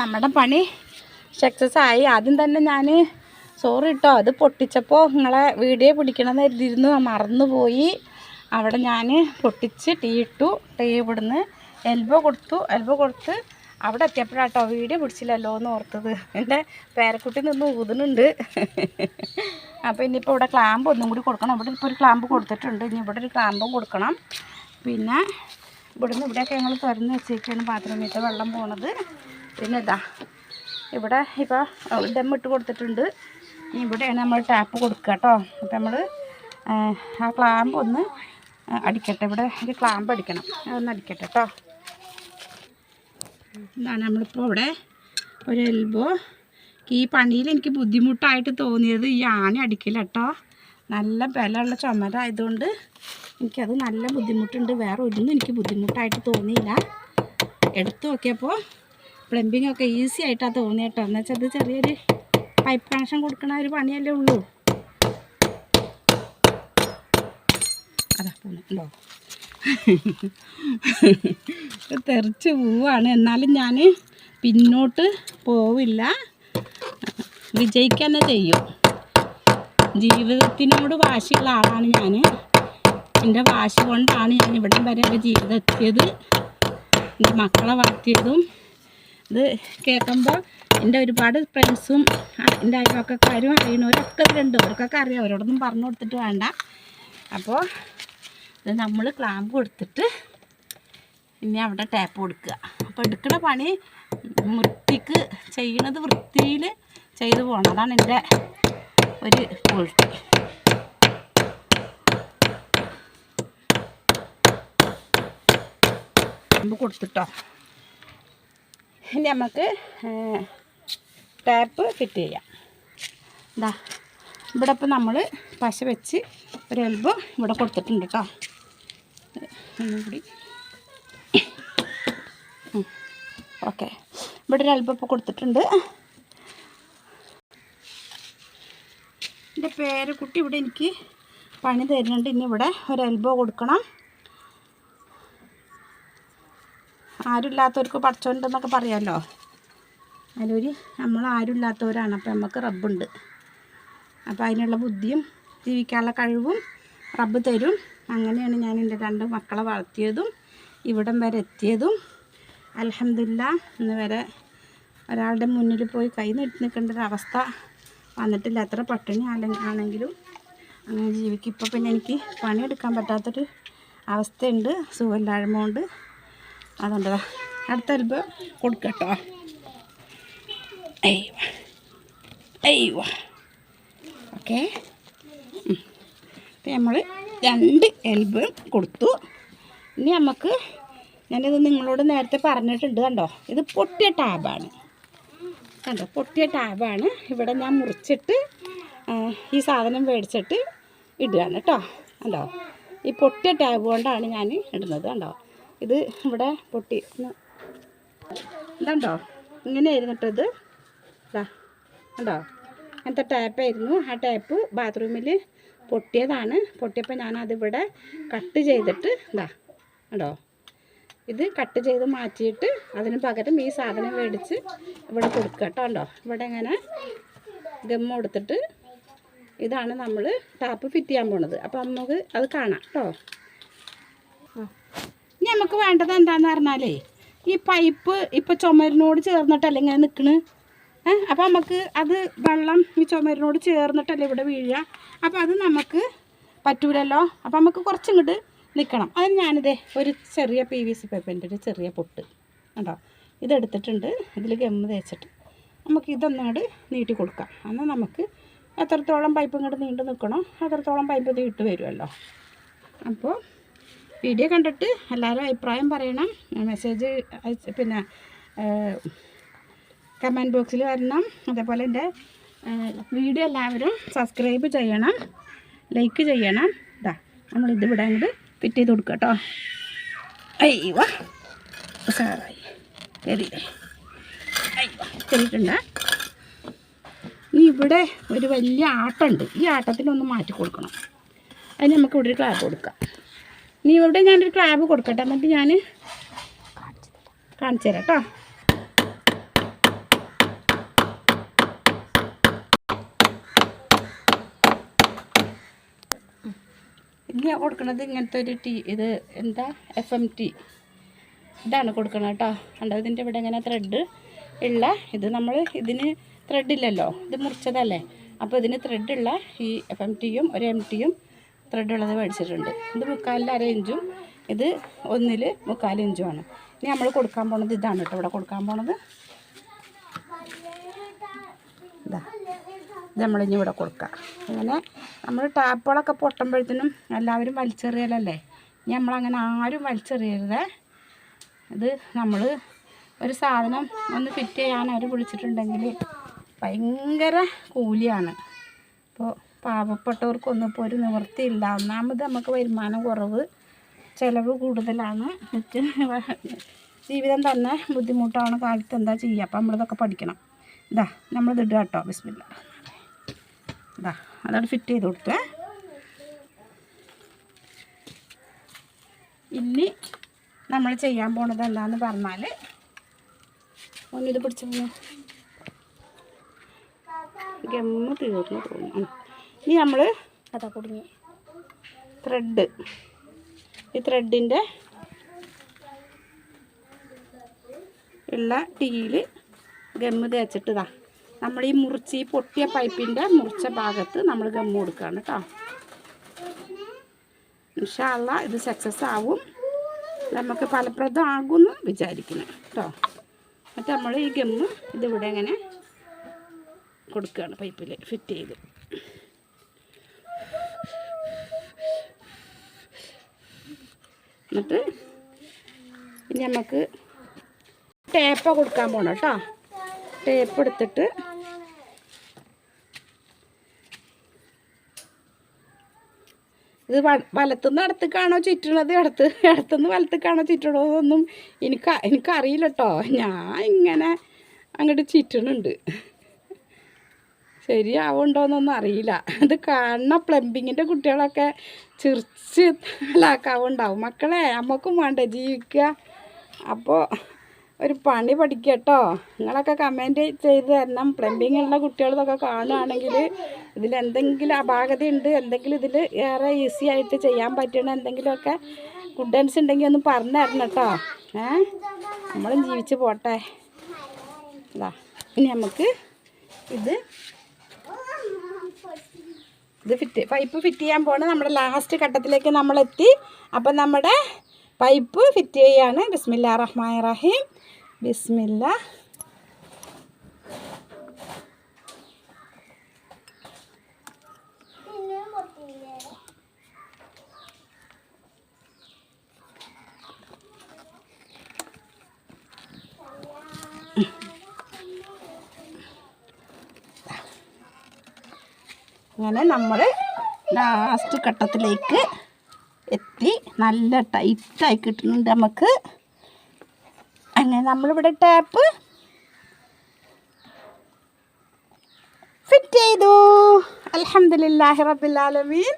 നമ്മുടെ പണി സക്സസ് ആയി. ആദ്യം തന്നെ ഞാൻ സോറി കേട്ടോ അത് പൊട്ടിച്ചപ്പോൾ നിങ്ങളെ വീഡിയോ പിടിക്കണമെന്ന് കരുതിയിരുന്നു. മറന്നുപോയി. അവിടെ ഞാൻ പൊട്ടിച്ച് ടീ ഇട്ടു. ടീ ഇവിടുന്ന് എൽബോ കൊടുത്തു. എൽബോ കൊടുത്ത് അവിടെ എത്തിയപ്പോഴാട്ടോ വീഡിയോ പിടിച്ചില്ലല്ലോ എന്ന് ഓർത്തത്. എന്റെ പേരക്കുട്ടി നിന്ന് ഊതുന്നുണ്ട്. അപ്പോൾ ഇനിയിപ്പോൾ ഇവിടെ ക്ലാമ്പ് ഒന്നും കൂടി കൊടുക്കണം. ഇവിടെ ഇപ്പോൾ ഒരു ക്ലാമ്പ് കൊടുത്തിട്ടുണ്ട്. ഇനി ഇവിടെ ഒരു ക്ലാമ്പും കൊടുക്കണം. പിന്നെ ഇവിടുന്ന് ഇവിടെയൊക്കെ ഞങ്ങൾ തുറന്ന് വെച്ചേക്കാണ് ബാത്റൂമിലത്തെ വെള്ളം പോണത്. പിന്നെ ഇതാ ഇവിടെ ഇപ്പോൾ ഡം ഇട്ട് കൊടുത്തിട്ടുണ്ട്. ഇവിടെയാണ് നമ്മൾ ടാപ്പ് കൊടുക്കുക കേട്ടോ. അപ്പോൾ നമ്മൾ ആ ക്ലാമ്പ് ഒന്ന് അടിക്കട്ടെ. ഇവിടെ ഒരു ക്ലാമ്പ് അടിക്കണം. അതൊന്ന് അടിക്കട്ടെ കേട്ടോ. ഇതാണ് നമ്മളിപ്പോൾ ഇവിടെ ഒരു എൽബോ ഈ പണിയിൽ എനിക്ക് ബുദ്ധിമുട്ടായിട്ട് തോന്നിയത് ഈ ആണി അടിക്കില്ല കേട്ടോ. നല്ല ബലമുള്ള ചുമര ആയതുകൊണ്ട് എനിക്കത് നല്ല ബുദ്ധിമുട്ടുണ്ട്. വേറെ ഒന്നും എനിക്ക് ബുദ്ധിമുട്ടായിട്ട് തോന്നിയില്ല. എടുത്തു നോക്കിയപ്പോൾ പ്ലംബിംഗ് ഒക്കെ ഈസി ആയിട്ടാണ് തോന്നിയ കേട്ടോ എന്ന് വെച്ചാൽ അത് ചെറിയൊരു പൈപ്പ് കണക്ഷൻ കൊടുക്കണ ഒരു പണിയല്ലേ ഉള്ളൂ. അതാ പോണുണ്ടോ തെറിച്ച് പോവാണ്. എന്നാലും ഞാൻ പിന്നോട്ട് പോവില്ല. വിജയിക്കുക തന്നെ ചെയ്യും. ജീവിതത്തിനോട് വാശിയുള്ള ആളാണ് ഞാൻ എന്റെ വാശി കൊണ്ടാണ് ഞാൻ ഇവിടം വരെ എന്റെ ജീവിതം എത്തിയത്. എന്റെ മക്കളെ വളർത്തിയതും ഇത് കേൾക്കുമ്പോൾ എന്റെ ഒരുപാട് ഫ്രണ്ട്സും എന്റെ അയൽവക്കക്കാരും അറിയണവരൊക്കെ ഇതിലുണ്ട്. അവർക്കൊക്കെ അറിയാം. അവരോടൊന്നും പറഞ്ഞു കൊടുത്തിട്ട് വേണ്ട. അപ്പോൾ ഇത് നമ്മൾ ക്ലാമ്പ് കൊടുത്തിട്ട് ഇനി അവിടെ ടാപ്പ് കൊടുക്കുക. അപ്പോൾ എടുക്കുന്ന പണി വൃത്തിക്ക് ചെയ്യണത് വൃത്തിയിൽ ചെയ്തു പോകണം. അതാണ് എന്റെ ഒരു ക്വാളിറ്റി കൊടുത്തിട്ടോ. ഇനി നമുക്ക് ടാപ്പ് ഫിറ്റ് ചെയ്യാം. ഇതാ ഇവിടെ ഇപ്പം നമ്മൾ പശ വെച്ച് ഒരു എൽബോ ഇവിടെ കൊടുത്തിട്ടുണ്ട് കേട്ടോ. കൂടി. ഓക്കെ. ഇവിടെ ഒരു എൽബോ ഇപ്പോൾ കൊടുത്തിട്ടുണ്ട്. എന്റെ പേരക്കുട്ടി ഇവിടെ എനിക്ക് പണി തരുന്നുണ്ട്. ഇനി ഇവിടെ ഒരു എൽബോ കൊടുക്കണം. ആരുമില്ലാത്തവർക്ക് പഠിച്ചോണ്ടെന്നൊക്കെ പറയാമല്ലോ അതിലൊരു നമ്മൾ ആരുമില്ലാത്തവരാണ്. അപ്പോൾ നമുക്ക് റബ്ബുണ്ട്. അപ്പോൾ അതിനുള്ള ബുദ്ധിയും ജീവിക്കാനുള്ള കഴിവും റബ്ബ് തരും. അങ്ങനെയാണ് ഞാൻ എന്റെ രണ്ട് മക്കളെ വളർത്തിയതും ഇവിടം വരെ എത്തിയതും. അലഹമില്ല ഇന്ന് വരെ ഒരാളുടെ മുന്നിൽ പോയി കൈ നീട്ടി നിൽക്കേണ്ട ഒരു അവസ്ഥ വന്നിട്ടില്ല. എത്ര പട്ടിണി ആണെങ്കിലും അങ്ങനെ ജീവിക്കും. ഇപ്പോൾ പിന്നെ എനിക്ക് പണിയെടുക്കാൻ പറ്റാത്തൊരു അവസ്ഥയുണ്ട്. സുഖമില്ലായ്മ കൊണ്ട് അതുകൊണ്ട് അടുത്ത അൽബം കൊടുക്കട്ടോ. അയ്യോ. അയ്യോ. ഓക്കെ. അപ്പം നമ്മൾ രണ്ട് എൽബ് കൊടുത്തു. ഇനി നമുക്ക് ഞാനിത് നിങ്ങളോട് നേരത്തെ പറഞ്ഞിട്ടുണ്ട് കണ്ടോ? ഇത് പൊട്ടിയ ടാബാണ് കണ്ടോ? പൊട്ടിയ ടാബാണ് ഇവിടെ ഞാൻ മുറിച്ചിട്ട് ഈ സാധനം മേടിച്ചിട്ട് ഇടുകയാണ് കേട്ടോ. കണ്ടോ? ഈ പൊട്ടിയ ടാബ് കൊണ്ടാണ് ഞാൻ ഇടുന്നത് കണ്ടോ? ഇത് ഇവിടെ പൊട്ടി. ഇതുണ്ടോ? ഇങ്ങനെ ഇരുന്നിട്ടത് ഇത്. കണ്ടോ? അങ്ങനത്തെ ടാപ്പായിരുന്നു ആ ടാപ്പ് ബാത്റൂമിൽ പൊട്ടിയതാണ്. പൊട്ടിയപ്പോൾ ഞാനതിവിടെ കട്ട് ചെയ്തിട്ട് ഇതാ ഉണ്ടോ ഇത് കട്ട് ചെയ്ത് മാറ്റിയിട്ട് അതിന് പകരം ഈ സാധനം മേടിച്ച് ഇവിടെ കൊടുക്കുക കേട്ടോ ഉണ്ടോ ഇവിടെ ഇങ്ങനെ ഗമ്മ കൊടുത്തിട്ട് ഇതാണ് നമ്മൾ ടാപ്പ് ഫിറ്റ് ചെയ്യാൻ പോണത്. അപ്പോൾ നമുക്ക് അത് കാണാം കേട്ടോ. ഇനി നമുക്ക് വേണ്ടത് എന്താന്ന് പറഞ്ഞാലേ ഈ പൈപ്പ് ഇപ്പോൾ ചുമരിനോട് ചേർന്നിട്ടല്ലേ ഇങ്ങനെ നിൽക്കണ് അപ്പൊ അപ്പോൾ നമുക്ക് അത് വെള്ളം ഈ ചുമരിനോട് ചേർന്നിട്ടല്ലേ ഇവിടെ വീഴുക? അപ്പോൾ അത് നമുക്ക് പറ്റൂലല്ലോ? അപ്പോൾ നമുക്ക് കുറച്ചിങ്ങോട്ട് നിൽക്കണം അതിന് ഞാനിതേ ഒരു ചെറിയ പി വി സി പേപ്പറിന്റെ ഒരു ചെറിയ പൊട്ട് കണ്ടോ? ഇതെടുത്തിട്ടുണ്ട്. ഇതിൽ ഗമ്മ് തേച്ചിട്ട് നമുക്ക് ഇതൊന്നങ്ങോട്ട് നീട്ടി കൊടുക്കാം. എന്നാൽ നമുക്ക് എത്രത്തോളം പൈപ്പ് ഇങ്ങോട്ട് നീണ്ടു നിൽക്കണോ അത്രത്തോളം പൈപ്പ് നീട്ട് വരുമല്ലോ. അപ്പോൾ വീഡിയോ കണ്ടിട്ട് എല്ലാവരും അഭിപ്രായം പറയണം. മെസ്സേജ് പിന്നെ കമന്റ് ബോക്സിൽ വരണം. അതേപോലെ എന്റെ വീഡിയോ എല്ലാവരും സബ്സ്ക്രൈബ് ചെയ്യണം. ലൈക്ക് ചെയ്യണം. ഇതാ നമ്മളിത് ഇവിടെ അങ്ങോട്ട് ഫിറ്റ് ചെയ്ത് കൊടുക്കുക കേട്ടോ. അയ്യോ സാറായി കയറിയില്ലേ അയ്യോ കയറിയിട്ടുണ്ട് ഇനി ഇവിടെ ഒരു വലിയ ആട്ടമുണ്ട്. ഈ ആട്ടത്തിനൊന്ന് മാറ്റി കൊടുക്കണം. അതിന് നമുക്ക് ഇവിടെ ഒരു ക്ലാബ് കൊടുക്കാം. ഇനി ഇവിടെ ഞാനൊരു ക്ലാബ് കൊടുക്കട്ടെ. എന്നിട്ട് ഞാൻ കാണിച്ചു തരാം കേട്ടോ. ഇനി കൊടുക്കുന്നത് ഇങ്ങനത്തെ ഒരു ടീ ഇത് എന്താ? എഫ് എം ടി ഇതാണ് കൊടുക്കണം കേട്ടോ. കണ്ടോ? ഇതിന്റെ ഇവിടെ ഇങ്ങനെ ത്രെഡ് ഉള്ള ഇത് നമ്മൾ ഇതിന് ത്രെഡ് ഇല്ലല്ലോ. ഇത് മുറിച്ചതല്ലേ? അപ്പോൾ ഇതിന് ത്രെഡുള്ള ഈ എഫ് എം ടിയും ഒരു എം ടിയും ത്രെഡ് ഉള്ളത് മേടിച്ചിട്ടുണ്ട്. ഇത് മുക്കാലിൽ അര ഇഞ്ചും ഇത് ഒന്നിൽ മുക്കാൽ ഇഞ്ചുമാണ്. ഇനി നമ്മൾ കൊടുക്കാൻ പോണത് ഇതാണ് കേട്ടോ. ഇവിടെ കൊടുക്കാൻ പോണത്. ഇതാ. ഇത് നമ്മളിനി ഇവിടെ കൊടുക്കാം. അങ്ങനെ നമ്മൾ ടാപ്പുകളൊക്കെ പൊട്ടുമ്പോഴത്തേനും എല്ലാവരും വലിച്ചെറിയലല്ലേ? ഇനി നമ്മളങ്ങനെ ആരും വലിച്ചെറിയരുതേ. ഇത് നമ്മൾ ഒരു സാധനം ഒന്ന് ഫിറ്റ് ചെയ്യാൻ അവർ വിളിച്ചിട്ടുണ്ടെങ്കിൽ ഭയങ്കര കൂലിയാണ്. ഇപ്പോൾ പാവപ്പെട്ടവർക്കൊന്നും ഇപ്പോൾ ഒരു നിവൃത്തിയില്ല. ഒന്നാമത് നമുക്ക് വരുമാനം കുറവ് ചിലവ് കൂടുതലാണ്. ജീവിതം തന്നെ ബുദ്ധിമുട്ടാണ് കാലത്ത് എന്താ ചെയ്യുക അപ്പം നമ്മളിതൊക്കെ പഠിക്കണം. ഇതാ നമ്മളിത് ഇടുക കേട്ടോ. ബിസ്മില്ല. ഇതാ അതവിടെ ഫിറ്റ് ചെയ്ത് കൊടുത്തേ. ഇനി നമ്മൾ ചെയ്യാൻ പോണത് എന്താന്ന് പറഞ്ഞാൽ ഒന്നിത് പിടിച്ചു ഗമ്മ തീർന്നു തോന്നുന്നു ഇനി നമ്മൾ അതാ കുടുങ്ങി. ത്രെഡ് ഈ ത്രെഡിന്റെ ഉള്ള ടീയിൽ ഗമ്മ് തേച്ചിട്ടതാ നമ്മൾ ഈ മുറിച്ച് ഈ പൊട്ടിയ പൈപ്പിന്റെ മുറിച്ച ഭാഗത്ത് നമ്മൾ ഗമ്മ് കൊടുക്കുകയാണ് കേട്ടോ ഇൻഷാല്ല ഇത് സക്സസ് ആവും. നമുക്ക് ഫലപ്രദമാകുമെന്ന് വിചാരിക്കുന്നു കേട്ടോ എന്നിട്ട് നമ്മൾ ഈ ഗമ്മ് ഇതിവിടെ ഇങ്ങനെ കൊടുക്കുകയാണ് പൈപ്പിൽ ഫിറ്റ് ചെയ്ത്. എന്നിട്ട് ഇനി നമുക്ക് ടേപ്പ കൊടുക്കാൻ പോണം കേട്ടോ. ടേപ്പ് എടുത്തിട്ട് ഇത് വലത്തുനിന്ന് ഇടത്തേക്കാണോ ചുറ്റണത്? ഇടത്ത് ഇടത്തുനിന്ന് വലത്തേക്കാണോ ചുറ്റണതൊന്നും എനിക്ക് എനിക്കറിയില്ല കേട്ടോ. ഞാൻ ഇങ്ങനെ അങ്ങോട്ട് ചുറ്റണുണ്ട്. ശരിയാവുണ്ടോയെന്നൊന്നും അറിയില്ല. അത് കാണുന്ന പ്ലംബിങ്ങിന്റെ കുട്ടികളൊക്കെ ചിരിച്ച് ലാക്കാവുണ്ടാവും. മക്കളെ നമുക്കും വേണ്ടേ ജീവിക്കുക. അപ്പോൾ ഒരു പണി പഠിക്കട്ടോ കേട്ടോ. നിങ്ങളൊക്കെ കമന്റ് ചെയ്ത് തരണം. പ്ലംബിങ്ങുള്ള കുട്ടികളതൊക്കെ കാണുകയാണെങ്കിൽ ഇതിൽ എന്തെങ്കിലും അപാകതയുണ്ട് എന്തെങ്കിലും ഇതിൽ ഏറെ ഈസി ആയിട്ട് ചെയ്യാൻ പറ്റണ എന്തെങ്കിലുമൊക്കെ ഗുഡൻസ് ഉണ്ടെങ്കിൽ ഒന്ന് പറഞ്ഞു തരണം കേട്ടോ. ഏ? നമ്മളും ജീവിച്ച് പോട്ടെ. അതാ ഇനി നമുക്ക് ഇത് ഇത് ഫിറ്റ് പൈപ്പ് ഫിറ്റ് ചെയ്യാൻ പോണ. നമ്മുടെ ലാസ്റ്റ് ഘട്ടത്തിലേക്ക് നമ്മളെത്തി. അപ്പം നമ്മുടെ പൈപ്പ് ഫിറ്റ് ചെയ്യാണ്. ബിസ്മില്ല റഹ്മാൻ റഹീം. ബിസ്മില്ല അങ്ങനെ നമ്മൾ ലാസ്റ്റ് ഘട്ടത്തിലേക്ക് എത്തി. നല്ല ടൈറ്റായി കിട്ടുന്നുണ്ട് നമുക്ക് അങ്ങനെ നമ്മളിവിടെ ടാപ്പ് ഫിറ്റ് ചെയ്തു. അലഹമില്ലാഹി റബിലാലമീൻ